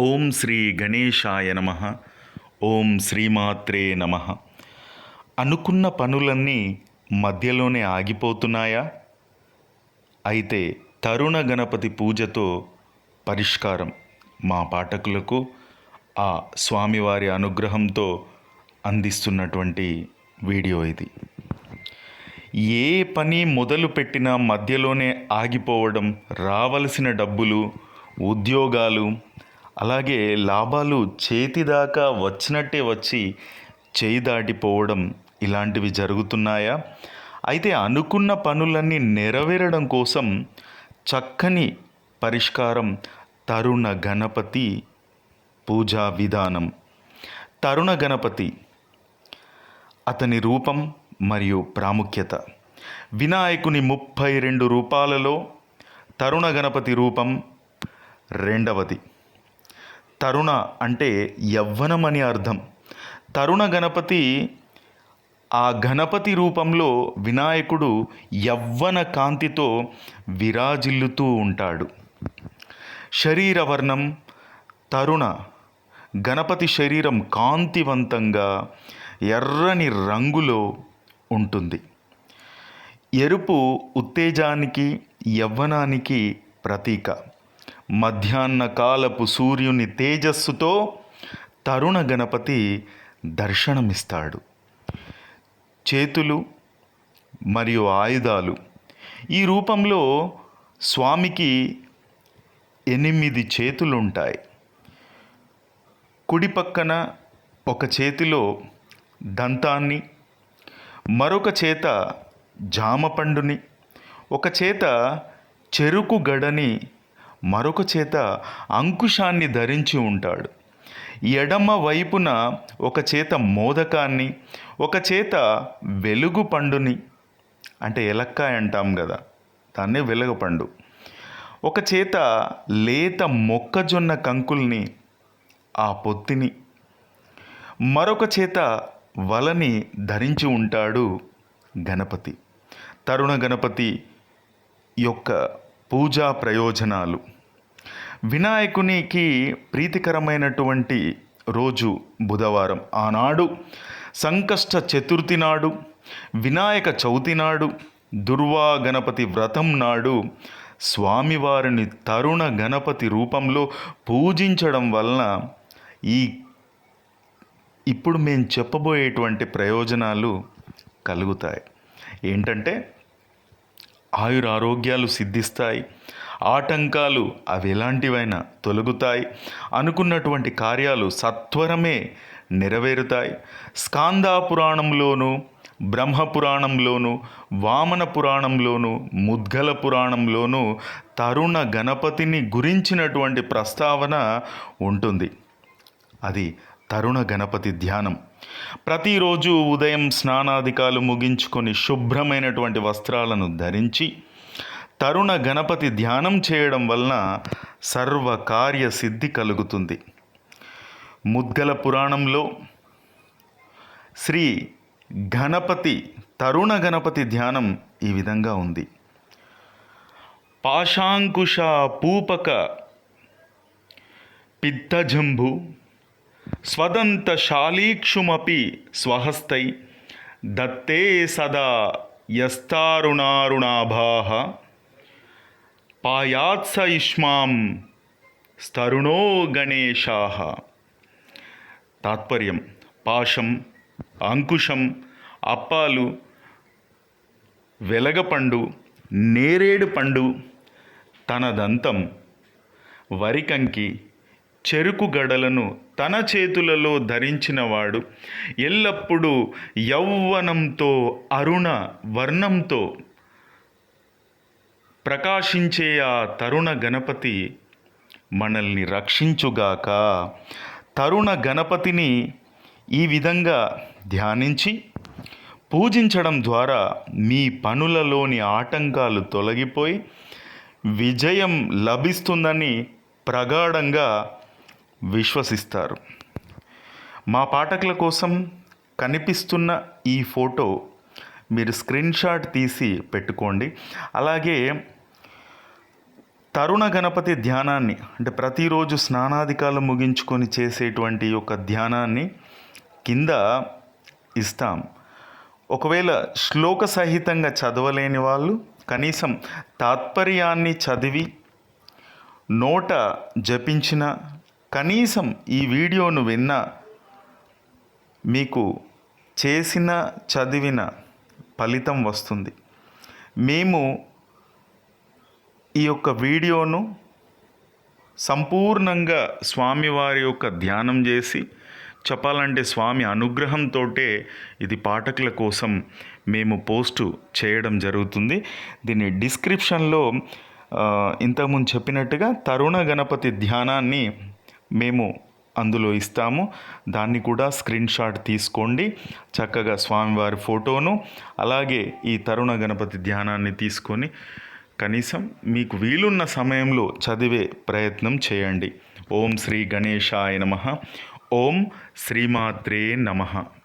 ఓం శ్రీ గణేశాయ నమ. ఓం శ్రీమాత్రే నమ. అనుకున్న పనులన్నీ మధ్యలోనే ఆగిపోతున్నాయా? అయితే తరుణ గణపతి పూజతో పరిష్కారం మా పాఠకులకు ఆ స్వామివారి అనుగ్రహంతో అందిస్తున్నటువంటి వీడియో ఇది. ఏ పని మొదలు పెట్టినా మధ్యలోనే ఆగిపోవడం రావలసిన డబ్బులు ఉద్యోగాలు అలాగే లాభాలు చేతిదాకా వచ్చినట్టే వచ్చి చేయి దాటిపోవడం ఇలాంటివి జరుగుతున్నాయా? అయితే అనుకున్న పనులన్నీ నెరవేరడం కోసం చక్కని పరిష్కారం తరుణ గణపతి పూజా విధానం. తరుణ గణపతి అతని రూపం మరియు ప్రాముఖ్యత. వినాయకుని ముప్పై రెండు రూపాలలో తరుణ గణపతి రూపం రెండవది. తరుణ అంటే యవ్వనం అని అర్థం. తరుణ గణపతి ఆ గణపతి రూపంలో వినాయకుడు యవ్వన కాంతితో విరాజిల్లుతూ ఉంటాడు. శరీర వర్ణం తరుణ. గణపతి శరీరం కాంతివంతంగా ఎర్రని రంగులో ఉంటుంది. ఎరుపు ఉత్తేజానికి యవ్వనానికి ప్రతీక. మధ్యాహ్న కాలపు సూర్యుని తేజస్సుతో తరుణ గణపతి దర్శనమిస్తాడు. చేతులు మరియు ఆయుధాలు ఈ రూపంలో స్వామికి ఎనిమిది చేతులుంటాయి. కుడి పక్కన ఒక చేతిలో దంతాన్ని మరొక చేత జామ పండుని ఒక చేత చెరుకు గడని మరొక చేత అంకుశాన్ని ధరించి ఉంటాడు. ఎడమ వైపున ఒక చేత మోదకాన్ని ఒక చేత వెలుగు పండుని అంటే ఎలక్కాయ అంటాం కదా దాన్నే వెలుగుపండు ఒక చేత లేత మొక్కజొన్న కంకుల్ని ఆ పొత్తిని మరొక చేత వలని ధరించి ఉంటాడు గణపతి. తరుణ గణపతి యొక్క పూజా ప్రయోజనాలు. వినాయకునికి ప్రీతికరమైనటువంటి రోజు బుధవారం. ఆనాడు సంకష్ట చతుర్థి నాడు వినాయక చవితి నాడు దుర్వా గణపతి వ్రతం నాడు స్వామివారిని తరుణ గణపతి రూపంలో పూజించడం వలన ఈ ఇప్పుడు మేము చెప్పబోయేటువంటి ప్రయోజనాలు కలుగుతాయి. ఏంటంటే ఆయుర ఆరోగ్యాలు సిద్ధిస్తాయి. ఆటంకాలు అవి ఎలాంటివైనా తొలగుతాయి. అనుకున్నటువంటి కార్యాలు సత్వరమే నెరవేరుతాయి. స్కాందా పురాణంలోనూ బ్రహ్మ వామన పురాణంలోను ముద్గల పురాణంలోను తరుణ గణపతిని గురించినటువంటి ప్రస్తావన ఉంటుంది. అది తరుణ గణపతి ధ్యానం. ప్రతిరోజు ఉదయం స్నానాధికాలు ముగించుకొని శుభ్రమైనటువంటి వస్త్రాలను ధరించి తరుణ గణపతి ధ్యానం చేయడం వలన సర్వకార్య సిద్ధి కలుగుతుంది. ముద్గల పురాణంలో శ్రీ గణపతి తరుణ గణపతి ధ్యానం ఈ విధంగా ఉంది. పాశాంకుశ పూపక పిత్తజంభు స్వదంతశాలీక్షుమపి స్వహస్తై దత్తే సదా యస్తారుణారుణాభాః పాయాత్స ఇష్మాం స్తరుణో గణేశాః. తాత్పర్యం పాశం అంకుశం అప్పాలు వెలగపండు నేరేడు పండు తన దంతం వరికంకి చెరుకు గడలను తన చేతులలో ధరించినవాడు ఎల్లప్పుడూ యౌవనంతో అరుణ వర్ణంతో ప్రకాశించే ఆ తరుణ గణపతి మనల్ని రక్షించుగాక. తరుణ గణపతిని ఈ విధంగా ధ్యానించి పూజించడం ద్వారా మీ పనులలోని ఆటంకాలు తొలగిపోయి విజయం లభిస్తుందని ప్రగాఢంగా విశ్వసిస్తారు. మా పాఠకుల కోసం కనిపిస్తున్న ఈ ఫోటో మీరు స్క్రీన్ షాట్ తీసి పెట్టుకోండి. అలాగే తరుణ గణపతి ధ్యానాన్ని అంటే ప్రతిరోజు స్నానాధికాలు ముగించుకొని చేసేటువంటి యొక్క ధ్యానాన్ని కింద ఇస్తాం. ఒకవేళ శ్లోక సహితంగా చదవలేని వాళ్ళు కనీసం తాత్పర్యాన్ని చదివి నోట జపించిన కనీసం ఈ వీడియోను విన్న మీకు చేసిన చదివిన ఫలితం వస్తుంది. మేము ఈ యొక్క వీడియోను సంపూర్ణంగా స్వామివారి యొక్క ధ్యానం చేసి చెప్పాలంటే స్వామి అనుగ్రహంతో ఇది పాఠకుల కోసం మేము పోస్టు చేయడం జరుగుతుంది. దీని డిస్క్రిప్షన్లో ఇంతకుముందు చెప్పినట్టుగా తరుణ గణపతి ధ్యానాన్ని మేము అందులో ఇస్తాము. దాన్ని కూడా స్క్రీన్ షాట్ తీసుకోండి. చక్కగా స్వామివారి ఫోటోను అలాగే ఈ తరుణ గణపతి ధ్యానాన్ని తీసుకొని కనీసం మీకు వీలున్న సమయంలో చదివే ప్రయత్నం చేయండి. ఓం శ్రీ గణేశాయ నమ. ఓం శ్రీమాత్రే నమః.